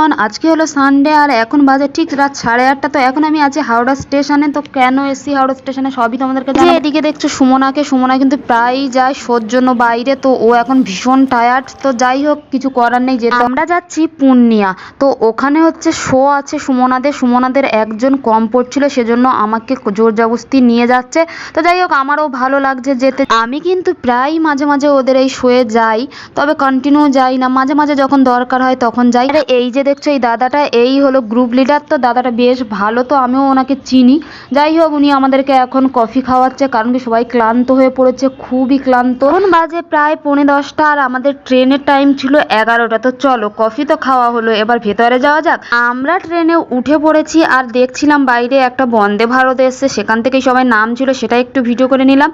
Everyone আজকে হলো Sunday আর এখন বাজে ঠিক রাত সাড়ে আটটা। তো এখন আমি আছি হাওড়া স্টেশনে। তো কেন এসছি হাওড়া স্টেশনে? সবই তোমাদেরকে জানাব। এদিকে দেখছ সুমনাকে সুমনা কিন্তু প্রায়ই যায় শোর জন্য বাইরে। তো ও এখন ভীষণ টায়ার্ড তো যাই হোক কিছু করার নেই যেহেতু। আমরা যাচ্ছি পূর্ণিয়া। তো ওখানে হচ্ছে শো আছে সুমনাদের। সুমনাদের একজন কম পড়ছিল সেজন্য আমাকে জোর জবস্তি নিয়ে যাচ্ছে। তো যাই হোক আমারও ভালো লাগছে যেতে। আমি কিন্তু প্রায় মাঝে মাঝে ওদের এই শোয়ে যাই। তবে কন্টিনিউ যাই না। মাঝে মাঝে যখন দরকার হয় তখন যাই। এই যে দেখছ, এই দাদাটা এই হলো গ্রুপ লিডার তো দাদাটা বেশ ভালো, তো আমিও ওনাকে চিনি। যাই হোক উনি আমাদেরকে এখন কফি খাওয়াচ্ছে কারণ কি সবাই ক্লান্ত হয়ে পড়েছে, খুবই ক্লান্ত। এখন বাজে প্রায় পৌনে দশটা আর আমাদের ট্রেনের টাইম ছিল এগারোটা। তো চলো, কফি তো খাওয়া হলো, এবার ভেতরে যাওয়া যাক। আমরা ট্রেনে উঠে পড়েছি আর দেখছিলাম বাইরে একটা বন্দে ভারত এসছে, সেখান থেকেই সবাই নাম ছিল, সেটা একটু ভিডিও করে নিলাম।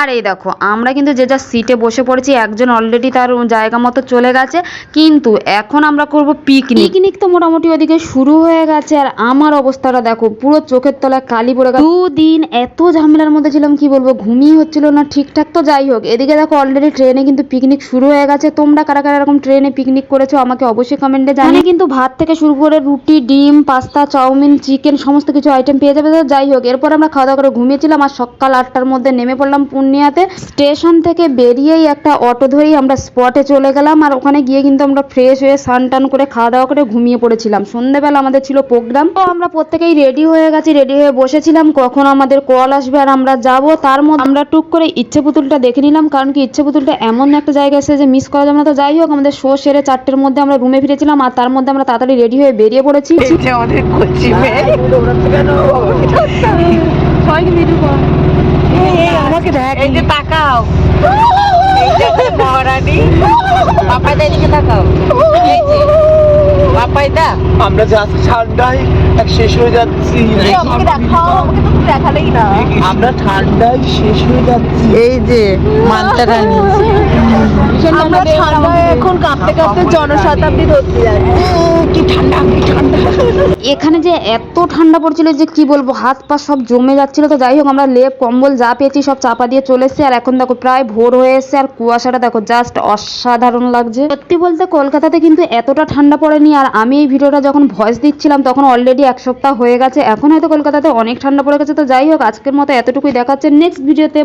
আর এই দেখো, আমরা কিন্তু যে যার সিটে বসে পড়েছি, একজন অলরেডি তার জায়গা মতো চলে গেছে। কিন্তু এখন আমরা করব পিকনিক পিকনিক তো মোটামুটি ওদিকে শুরু হয়ে গেছে, আর আমার অবস্থাটা দেখো, পুরো চোখের তলায় কালি গেছে দুদিন এত ঝামেলার মধ্যে ছিলাম কি বলব ঘুমিয়ে হচ্ছিল না ঠিকঠাক তো যাই হোক। এদিকে দেখো অলরেডি ট্রেনে কিন্তু পিকনিক শুরু হয়ে গেছে। তোমরা কারা কারা এরকম ট্রেনে পিকনিক করেছ আমাকে অবশ্যই কমেন্টে জানি কিন্তু ভাত থেকে শুরু করে রুটি ডিম পাস্তা চাউমিন চিকেন সমস্ত কিছু আইটেম পেয়ে যাবে। তো যাই হোক এরপর আমরা খাওয়া দাওয়া করে ঘুমিয়েছিলাম আর সকাল আটটার মধ্যে নেমে পড়লাম পূর্ণিয়াতে। স্টেশন থেকে বেরিয়েই একটা অটো ধরেই আমরা স্পটে চলে গেলাম আর ওখানে গিয়ে কিন্তু আমরা ফ্রেশ হয়ে স্নান টান করে খাওয়া দাওয়া করে ঘুমিয়ে পড়েছিলাম। সন্ধ্যেবেলা আমাদের ছিল প্রোগ্রাম। তো আমরা প্রত্যেকেই রেডি হয়ে গেছি রেডি হয়ে বসেছিলাম কখন আমাদের কল আসবে আর আমরা যাব? তার মধ্যে আমরা টুক করে ইচ্ছে পুতুলটা দেখে নিলাম, কারণ কি ইচ্ছে পুতুলটা এমন একটা জায়গা এসে যে মিস করা যাবে না। তো যাই হোক, আমাদের শো সেরে চারটের মধ্যে আমরা রুমে ফিরেছিলাম আর তার মধ্যে আমরা তাড়াতাড়ি রেডি হয়ে বেরিয়ে পড়েছি। তাকাও। তাকাও। আমরা যা ঠান্ডায় এক শেষ হয়ে যাচ্ছি। আমাকে দেখাও আমাকে তো দেখালেই না। আমরা ঠান্ডায় শেষ হয়ে যাচ্ছি। এই যে মানটা রানী আমরা ঠান্ডায় এখন কাঁপতে কাঁপতে জনশতাব্দী ধরতে যাচ্ছি। কি ঠান্ডা কি ঠান্ডা। এখানে যে এত ঠান্ডা পড়ছিল যে কি বলব হাত পা সব জমে যাচ্ছিল। তো যাই হোক আমরা লেপ কম্বল যা পেয়েছি সব চাপা দিয়ে চলে এসেছি। আর এখন দেখো প্রায় ভোর হয়ে এসেছে। আর কুয়াশাটা দেখো জাস্ট অসাধারণ লাগছে। সত্যি বলতে কলকাতাতে কিন্তু এতটা ঠান্ডা পড়েনি। আর আমি এই ভিডিওটা যখন ভয়েস দিচ্ছিলাম তখন অলরেডি এক সপ্তাহ হয়ে গেছে। এখন হয়তো কলকাতাতে অনেক ঠান্ডা পড়ে গেছে। তো যাই হোক আজকের মতো এতটুকুই দেখাচ্ছে। নেক্সট ভিডিওতে